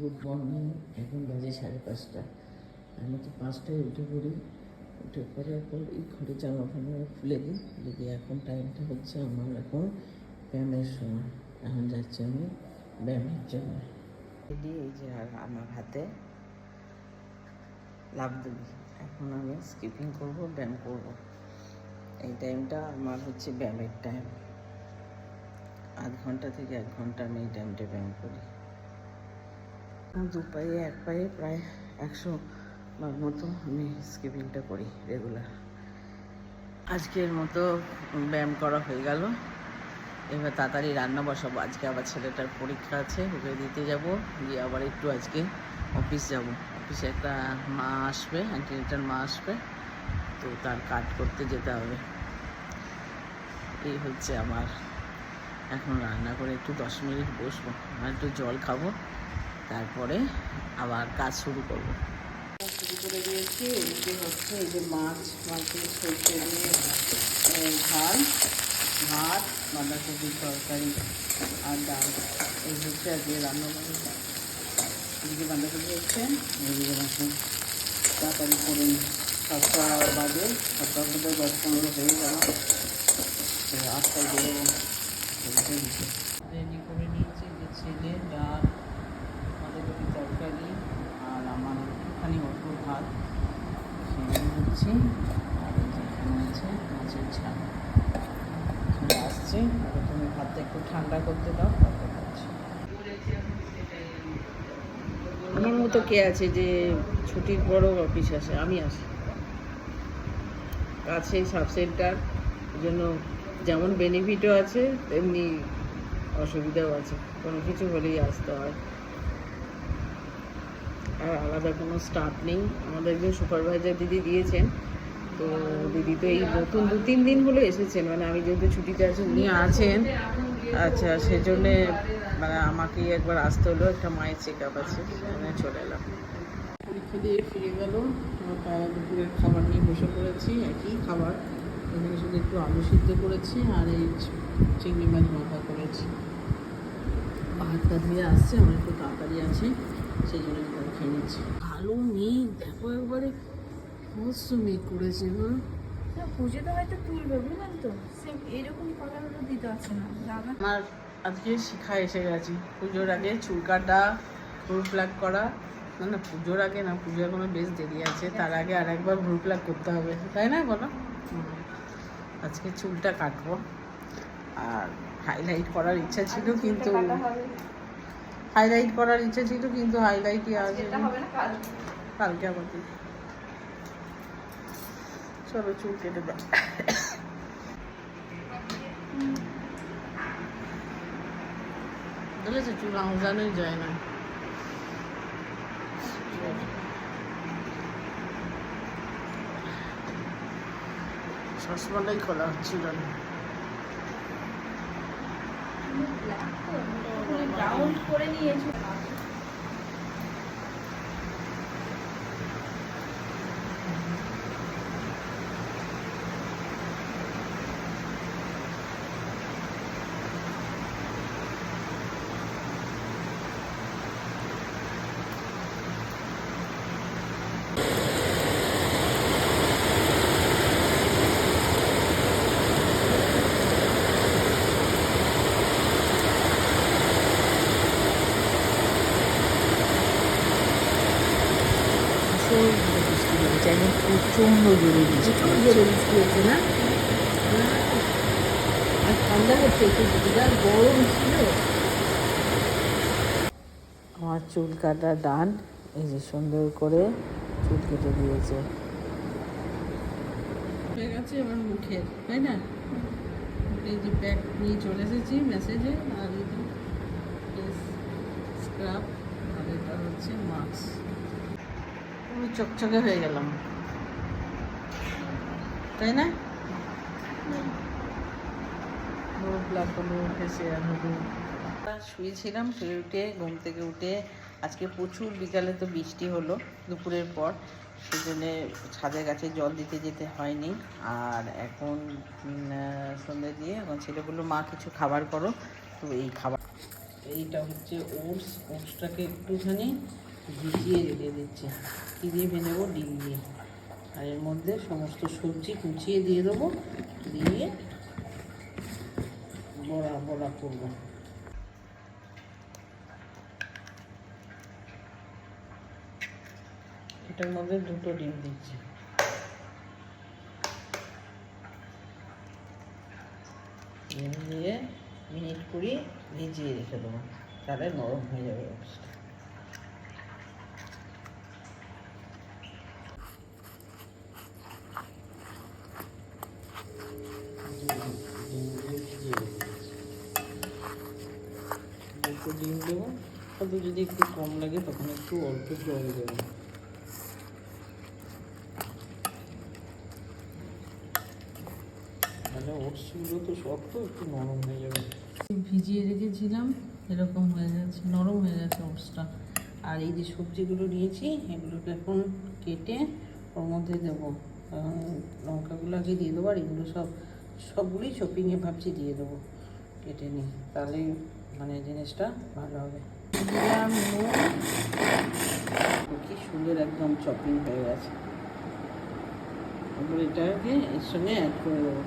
Good morning. এখন বাজে সাড়ে পাঁচটা। আমি তো পাঁচটায় উঠে পড়ি। উঠে পড়ার পর এই ঘরে জামা ফামা খুলে দিই। দিয়ে এখন টাইমটা হচ্ছে আমার এখন ব্যায়ামের সময়। এখন যাচ্ছি আমি ব্যায়ামের জন্য। এই যে আমার হাতে লাভ দেবি। এখন আমি স্কিপিং করব, ব্যায়াম করব। এই টাইমটা আমার হচ্ছে ব্যায়ামের টাইম আধ ঘণ্টা থেকে এক ঘণ্টা আমি এই টাইমটা ব্যায়াম করি। দু পায়ে, এক পায়ে প্রায় একশো বার মতো আমি স্কিপিংটা করি রেগুলার আজকের মতো ব্যায়াম করা হয়ে গেল। এবার তাড়াতাড়ি রান্না বসাবো। আজকে আবার ছেলেটার পরীক্ষা আছে, ওকে দিতে যাব। গিয়ে আবার একটু আজকে অফিস যাব। অফিসে একটা মা আসবে অ্যান্টিনেটার মা আসবে। তো তার কাট করতে যেতে হবে। এই হচ্ছে আমার। এখন রান্না করে একটু দশ মিনিট বসবো। আর একটু জল খাব। তারপরে আবার কাজ শুরু করব। শুরু করে দিয়েছি এদিকে হচ্ছে এই যে মাছ মাছের সরষে দিয়ে ঝাল ভাত বাঁধাকপির তরকারি আর ডাল। এই হচ্ছে আজকে রান্না এদিকে বাঁধাকপি হচ্ছে এদিকে তাড়াতাড়ি করে সাতটা বাজে সাতটা মধ্যে দশ পনেরো হয়ে গেল। তো আটটায় বেরোবো। রেডি করে নিয়েছি যে ছেলে ডাল বাঁধাকপি তরকারি আর আমার একটুখানি অল্প ভাত এখানে আসছে আর তুমি ভাতটা একটু ঠান্ডা করতে দাও আমার মতো কে আছে যে ছুটির পরও অফিস আসে? আমি আসি। কাছে সাব সেন্টার জন্য যেমন বেনিফিটও আছে, তেমনি অসুবিধাও আছে। কোনো কিছু হলেই আসতে হয়। আর আলাদা কোনো স্টাফ নেই। আমাদের একজন সুপারভাইজার দিদি দিয়েছেন, তো দিদি তো এই নতুন দু তিন দিন হলো এসেছেন। মানে আমি যেহেতু ছুটিতে আছি, উনি আছেন। আচ্ছা সেজন্যে মানে আমাকেই একবার আসতে হলো, একটা মায়ের চেক আপ আছে সেখানে চলে এলাম। পরীক্ষা দিয়ে ফিরে গেল দুপুরের খাবার নিয়ে বসে পড়েছি, একই খাবার। এখানে শুধু একটু আলু সিদ্ধ করেছি আর এই চিংড়ি মাছ মাথা করেছি। ভাতটা দিয়ে আসছে, আমার একটু তাড়াতাড়ি আছে। সেই জন্য তাহলে খেয়ে নিচ্ছি। ভালো মেঘ দেখো একবারে। মস্ত মেঘ করেছে হ্যাঁ না, পুজোতে হয়তো তুলবে বুঝলেন তো? সেম এরকম কালারও দিতে আছে না দাদা? আমার আজকে শিখা এসে গেছি। পুজোর আগে চুল কাটা ভ্রু প্লাক করা। না না পুজোর আগে না পুজো এখনও বেশ দেরি আছে। তার আগে আর একবার ভ্রু প্লাক করতে হবে। তাই না বলো। আজকে চুলটা কাটবো। আর হাইলাইট করার ইচ্ছা ছিল কিন্তু হাইলাইট করার ইচ্ছা ছিল কিন্তু হাইলাইটই কাল। কালকে আবার। চলো চুল কেটে দাও। বুঝেছ চুল আঁচানোই যায় না। চশমাটাই খোলা হচ্ছিল না। রাউন্ড করে নিয়েছো। প্রচণ্ড জোরে বৃষ্টি জোরে বৃষ্টি হচ্ছে না? আর ঠান্ডা হচ্ছে একটু বিরাট গরম ছিল। আমার চুল কাটা ডান এই যে সুন্দর করে চুল কেটে দিয়েছে। হয়ে গেছে এবার মুখের তাই না? এই যে ব্যাগ নিয়ে চলে এসেছি মেসেজে আর এই যে স্ক্রাব আর এটা হচ্ছে মাস্ক পুরো চকচকে হয়ে গেলাম। তাই না? শুয়েছিলাম, শুয়ে উঠে, ঘুম থেকে উঠে, আজকে প্রচুর বিকালে তো বৃষ্টি হলো দুপুরের পর সেই জন্যে ছাদের কাছে জল দিতে যেতে হয়নি। আর এখন সন্ধ্যে দিয়ে এখন ছেলে বলল, মা, কিছু খাবার করো। তো এই খাবার, এইটা হচ্ছে ওটস। ওটসটাকে একটুখানি ভিজিয়ে রেখে দিচ্ছি। কী দিয়ে ভেজাবো? ডিম দিয়ে। আর এর মধ্যে সমস্ত সবজি কুচিয়ে দিয়ে দেবো। দিয়ে বড়া বড়া করব। এটার মধ্যে দুটো ডিম দিচ্ছি। ডিম দিয়ে মিনিট কুড়ি ভিজিয়ে রেখে দেবো। তাহলে নরম হয়ে যাবে ওটসটা ডিম দেবো। যদি একটু কম লাগে, তখন একটু অল্প জল দেবো। নরম হয়ে যাবে। ভিজিয়ে রেখেছিলাম, এরকম হয়ে গেছে নরম হয়ে গেছে ওটসটা আর এই যে সবজিগুলো নিয়েছি, এগুলোকে এখন কেটে ওর মধ্যে দেবো। লঙ্কাগুলো আগে দিয়ে দেবো, আর এগুলো সব সবগুলোই শপিংয়ে ভাবছি দিয়ে দেবো, কেটে নিই। তাহলে মানে জিনিসটা ভালো হবে। কি সুন্দর একদম চপিং হয়ে গেছে। এটাকে এর সঙ্গে অ্যাড করে দেবো।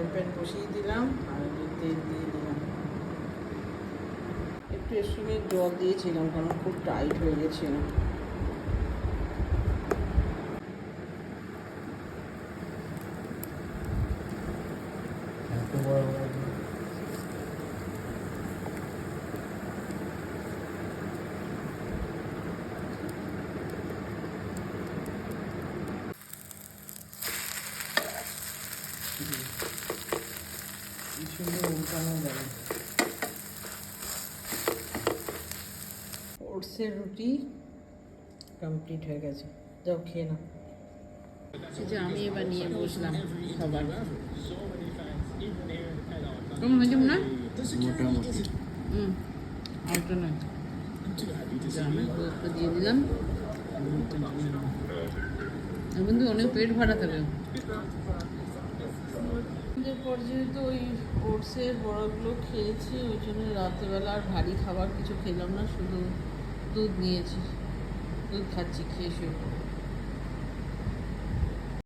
ফ্রাই প্যান বসিয়ে দিলাম আর তেল দিয়ে দিলাম। একটু এর সঙ্গে জল দিয়েছিলাম কারণ খুব টাইট হয়ে গেছিল। কি সুন্দর উল্টানো যাবে ওটসের রুটি কমপ্লিট হয়ে গেছে। যাও খেয়ে না যে আমি এবার নিয়ে বসলাম কেমন হয়েছে না মোটামুটি। হুম আরেকটা নয়। যে আমি একটা দিয়ে দিলাম। এর অনেক পেট ভরা থাকে পর যেহেতু ওই ওটসের বড়গুলো খেয়েছি, ওই জন্য রাত্রেবেলা আর ভারী খাবার কিছু খেলাম না, শুধু দুধ নিয়েছি দুধ খাচ্ছি, খেয়ে শুয়ে।